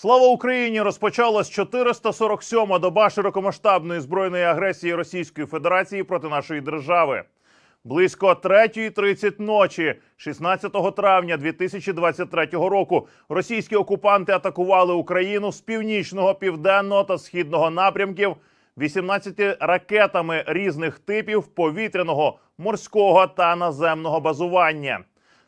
Слава Україні! Розпочалась 447-ма доба широкомасштабної збройної агресії Російської Федерації проти нашої держави. Близько 3.30 ночі, 16 травня 2023 року, російські окупанти атакували Україну з північного, південного та східного напрямків 18 ракетами різних типів повітряного, морського та наземного базування.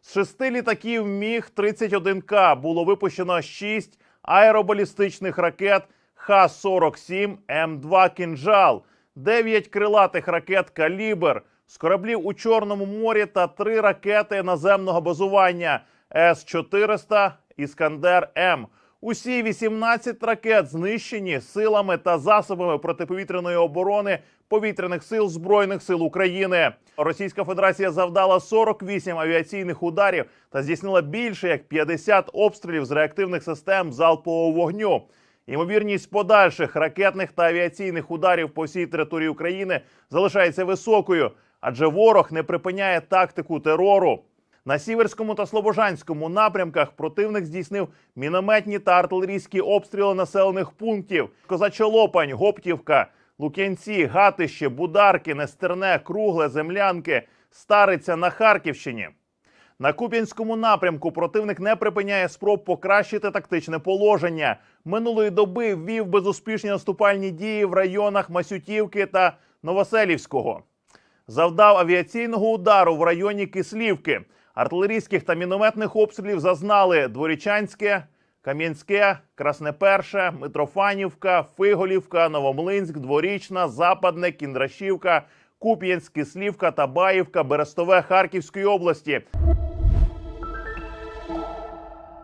З шести літаків Міг 31 к було випущено шість аеробалістичних ракет Х-47 М2 «Кінжал», дев'ять крилатих ракет Калібр, з кораблів у Чорному морі та три ракети наземного базування С-400 Іскандер М. Усі 18 ракет знищені силами та засобами протиповітряної оборони повітряних сил збройних сил України. Російська Федерація завдала 48 авіаційних ударів та здійснила більше як 50 обстрілів з реактивних систем залпового вогню. Ймовірність подальших ракетних та авіаційних ударів по всій території України залишається високою, адже ворог не припиняє тактику терору. На сіверському та слобожанському напрямках противник здійснив мінометні та артилерійські обстріли населених пунктів: Козачолопань, Гоптівка, Лук'янці, Гатище, Бударки, Нестерне, Кругле, Землянки, Стариця на Харківщині. На Куп'янському напрямку противник не припиняє спроб покращити тактичне положення. Минулої доби ввів безуспішні наступальні дії в районах Масютівки та Новоселівського. Завдав авіаційного удару в районі Кислівки. Артилерійських та мінометних обстрілів зазнали Дворічанське, Кам'янське, Краснеперше, Митрофанівка, Фиголівка, Новомлинськ, Дворічна, Западне, Кіндрашівка, Куп'янськ, Кислівка, Табаївка, Берестове Харківської області.